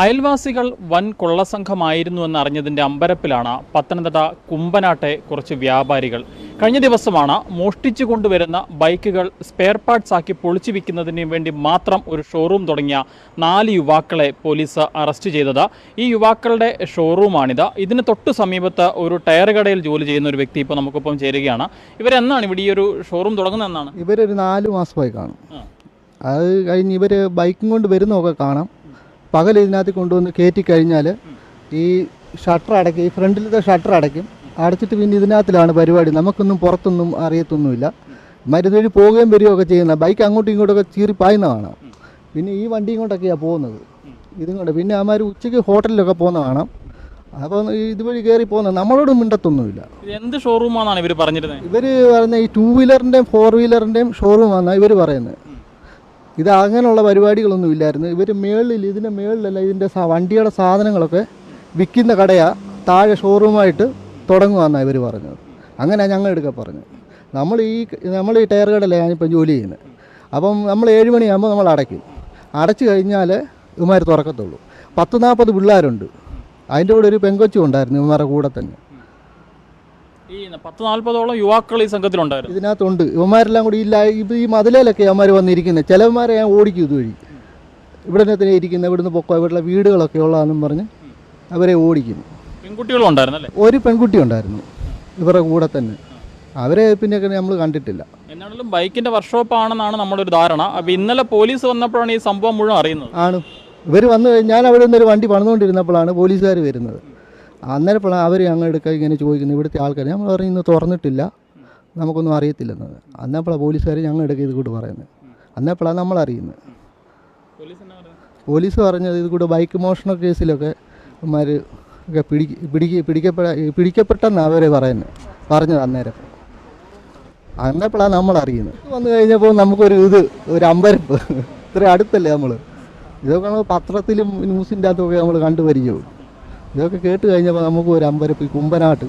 അയൽവാസികൾ വൻ കൊള്ളസംഘമായിരുന്നു അറിഞ്ഞതിന്റെ അമ്പരപ്പിലാണ് പത്തനംതിട്ട കുമ്പനാട്ടെ കുറച്ച് വ്യാപാരികൾ. കഴിഞ്ഞ ദിവസമാണ് മോഷ്ടിച്ചു കൊണ്ടുവരുന്ന ബൈക്കുകൾ സ്പെയർ പാർട്സ് ആക്കി പൊളിച്ചു വിൽക്കുന്നതിന് വേണ്ടി മാത്രം ഒരു ഷോറൂം തുടങ്ങിയ നാല് യുവാക്കളെ പോലീസ് അറസ്റ്റ് ചെയ്തത്. ഈ യുവാക്കളുടെ ഷോറൂമാണിത് ഇതിന് തൊട്ടു സമീപത്ത് ഒരു ടയർ കടയിൽ ജോലി ചെയ്യുന്ന ഒരു വ്യക്തി ഇപ്പോൾ നമുക്കിപ്പം ചേരുകയാണ്. ഇവരെന്നാണ് ഇവിടെ ഈ ഒരു ഷോറൂം തുടങ്ങുന്നതെന്നാണ് ഇവരൊരു നാല് മാസമായി കാണും. അത് കഴിഞ്ഞ് ഇവർ ബൈക്കും കൊണ്ട് വരുന്നതൊക്കെ കാണാം. പകൽ ഇതിനകത്ത് കൊണ്ടുവന്ന് കയറ്റി കഴിഞ്ഞാൽ ഈ ഷട്ടർ അടയ്ക്കും ഈ ഫ്രണ്ടിലത്തെ ഷട്ടർ അടയ്ക്കും. അടച്ചിട്ട് പിന്നെ ഇതിനകത്തിലാണ് പരിപാടി. നമുക്കൊന്നും പുറത്തൊന്നും അറിയത്തൊന്നുമില്ല. മരുന്നൊഴി പോവുകയും വരികയൊക്കെ ചെയ്യുന്ന ബൈക്ക് അങ്ങോട്ടും ഇങ്ങോട്ടൊക്കെ ചീറി പായുന്നതാണ് പിന്നെ ഈ വണ്ടിയും കൊണ്ടൊക്കെയാണ് പോകുന്നത്. ഇതും കൊണ്ട്. പിന്നെ അമാർ ഉച്ചയ്ക്ക് ഹോട്ടലിലൊക്കെ പോകുന്ന കാണാം. അപ്പോൾ ഇതുവഴി കയറി പോകുന്നത് നമ്മളോട് മിണ്ടത്തൊന്നുമില്ല. എന്ത് ഷോറൂമാണെന്നാണ് ഇവർ പറഞ്ഞിരുന്നത് ഇവർ പറയുന്നത് ഈ ടൂ വീലറിന്റെയും ഫോർ വീലറിന്റെയും ഷോറൂമാണെന്നാണ് ഇവർ പറയുന്നത് ഇത് അങ്ങനെയുള്ള പരിപാടികളൊന്നും ഇല്ലായിരുന്നു. ഇവർ മേളിൽ ഇതിന്റെ മേളിലല്ല ഇതിന്റെ വണ്ടിയുടെ സാധനങ്ങളൊക്കെ വിൽക്കുന്ന കടയാണ് താഴെ ഷോറൂമായിട്ട് തുടങ്ങുമെന്നാണ് ഇവർ പറഞ്ഞത്. അങ്ങനെയാണ് ഞങ്ങൾ എടുക്ക പറഞ്ഞത്. നമ്മൾ ഈ നമ്മൾ ഈ ടയർ കടയിലാണ് ഞാനിപ്പം ജോലി ചെയ്യുന്നത്. അപ്പം നമ്മൾ ഏഴ് മണിയാകുമ്പോൾ നമ്മൾ അടയ്ക്കും. അടച്ചു കഴിഞ്ഞാൽ ഇവന്മാർ തുറക്കത്തുള്ളൂ. പത്ത് നാൽപ്പത് പിള്ളേരുണ്ട്. അതിന്റെ കൂടെ ഒരു പെങ്കൊച്ചും ഉണ്ടായിരുന്നു ഇവന്മാരുടെ കൂടെ തന്നെ. ഈ പത്ത് നാൽപ്പതോളം യുവാക്കൾ ഈ സംഘത്തിലുണ്ടായിരുന്നു. ഇതിനകത്തുണ്ട്. ഇവന്മാരെല്ലാം കൂടി ഇല്ല ഇപ്പം ഈ മതിലേലൊക്കെ അവന്മാർ വന്നിരിക്കുന്നത് ചിലവന്മാരെ ഞാൻ ഓടിക്കും ഇതുവഴി. ഇവിടെ തന്നെ ഇരിക്കുന്ന ഇവിടുന്ന് പൊക്കോ ഇവിടുള്ള വീടുകളൊക്കെ ഉള്ളതാണെന്നും പറഞ്ഞ് അവരെ ഓടിക്കും. പെൺകുട്ടികളും ഒരു പെൺകുട്ടി ഉണ്ടായിരുന്നു ഇവരുടെ കൂടെ തന്നെ. അവരെ പിന്നെ നമ്മൾ കണ്ടിട്ടില്ല. എന്നാണെങ്കിലും ബൈക്കിന്റെ വർക്ക്ഷോപ്പ് ആണെന്നാണ് നമ്മുടെ ഒരു ധാരണ. അപ്പോൾ ഇന്നലെ പോലീസ് വന്നപ്പോഴാണ് ഈ സംഭവം മുഴുവൻ അറിയുന്നത്. ആണ്. ഇവർ വന്ന് ഞാൻ അവിടെ നിന്ന് ഒരു വണ്ടി പണിതുകൊണ്ടിരുന്നപ്പോഴാണ് പോലീസുകാർ വരുന്നത്. അന്നേരപ്പോഴാണ് അവർ ഞങ്ങളുടെ ഇങ്ങനെ ചോദിക്കുന്നത് ഇവിടുത്തെ ആൾക്കാർ നമ്മൾ ഇന്ന് തുറന്നിട്ടില്ല. നമുക്കൊന്നും അറിയത്തില്ലെന്നത് അന്നപ്പോഴാണ് പോലീസുകാർ എടുക്കുക ഇത് കൂട്ട് പറയുന്നത്. അന്നപ്പോഴാണ് നമ്മൾ അറിയുന്നത്. പോലീസ് പറഞ്ഞത് ഇത് കൂടെ ബൈക്ക് മോഷണ കേസിലൊക്കെ ഇവന്മാർ ഒക്കെ പിടിക്ക് പിടിക്ക് പിടിക്കപ്പെട പിടിക്കപ്പെട്ടെന്നാണ് അവർ പറയുന്നത്. പറഞ്ഞത് അന്നേരം. അന്നപ്പോഴാണ് നമ്മൾ അറിയുന്നത്. വന്നു കഴിഞ്ഞപ്പോൾ നമുക്കൊരു ഇത് ഒരു അമ്പരപ്പ്. ഇത്ര അടുത്തല്ലേ നമ്മൾ ഇതൊക്കെ നമ്മൾ പത്രത്തിലും ന്യൂസിന്റെ അകത്തൊക്കെ നമ്മൾ കണ്ടു പരിചയവും ഇതൊക്കെ കേട്ട് കഴിഞ്ഞപ്പോൾ നമുക്ക് ഒരു അമ്പരപ്പ് കുമ്പനാട്ട്.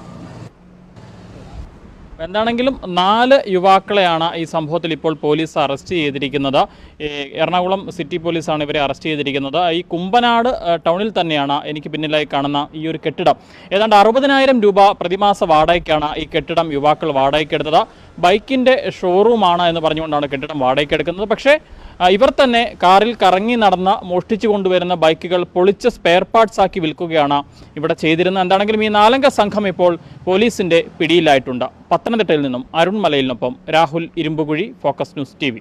എന്താണെങ്കിലും നാല് യുവാക്കളെയാണ് ഈ സംഭവത്തിൽ ഇപ്പോൾ പോലീസ് അറസ്റ്റ് ചെയ്തിരിക്കുന്നത്. എറണാകുളം സിറ്റി പോലീസാണ് ഇവരെ അറസ്റ്റ് ചെയ്തിരിക്കുന്നത്. ഈ കുമ്പനാട് ടൗണിൽ തന്നെയാണ് എനിക്ക് പിന്നിലായി കാണുന്ന ഈ ഒരു കെട്ടിടം. ഏതാണ്ട് അറുപതിനായിരം രൂപ പ്രതിമാസ വാടകയ്ക്കാണ് ഈ കെട്ടിടം യുവാക്കൾ വാടകയ്ക്കെടുത്തത്. ബൈക്കിന്റെ ഷോറൂമാണ് എന്ന് പറഞ്ഞുകൊണ്ടാണ് കെട്ടിടം വാടകയ്ക്കെടുക്കുന്നത് പക്ഷേ ഇവർ തന്നെ കാറിൽ കറങ്ങി നടന്ന മോഷ്ടിച്ചു കൊണ്ടുവരുന്ന ബൈക്കുകൾ പൊളിച്ച സ്പെയർ പാർട്സ് ആക്കി വിൽക്കുകയാണ് ഇവിടെ ചെയ്തിരുന്നത്. എന്താണെങ്കിലും ഈ നാലംഗ സംഘം ഇപ്പോൾ പോലീസിന്റെ പിടിയിലായിട്ടുണ്ട്. പത്തനംതിട്ടയിൽ നിന്നും Arun മലയിലിനൊപ്പം Rahul Irumpukuzhi focus news T